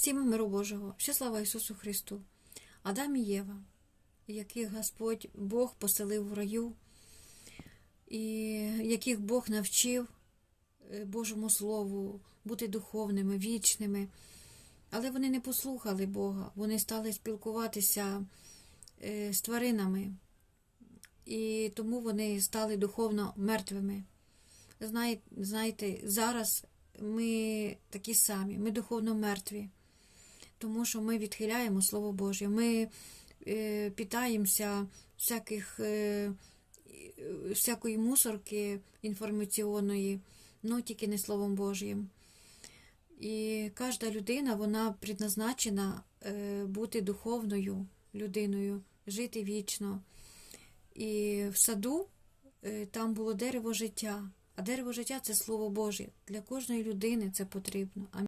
Всім миру Божого, ще слава Ісусу Христу, Адам і Єва, яких Господь Бог поселив в раю, і яких Бог навчив е, Божому Слову бути духовними, вічними. Але вони не послухали Бога, вони стали спілкуватися е, з тваринами, і тому вони стали духовно мертвими. Знаєте, зараз ми такі самі, ми духовно мертві, тому що ми відхиляємо Слово Боже, ми е, питаємося всяких, е, всякої мусорки інформаційної, ну тільки не Словом Божим. І кожна людина вона предназначена е, бути духовною людиною, жити вічно. І в саду е, там було дерево життя. А дерево життя це Слово Боже. Для кожної людини це потрібно.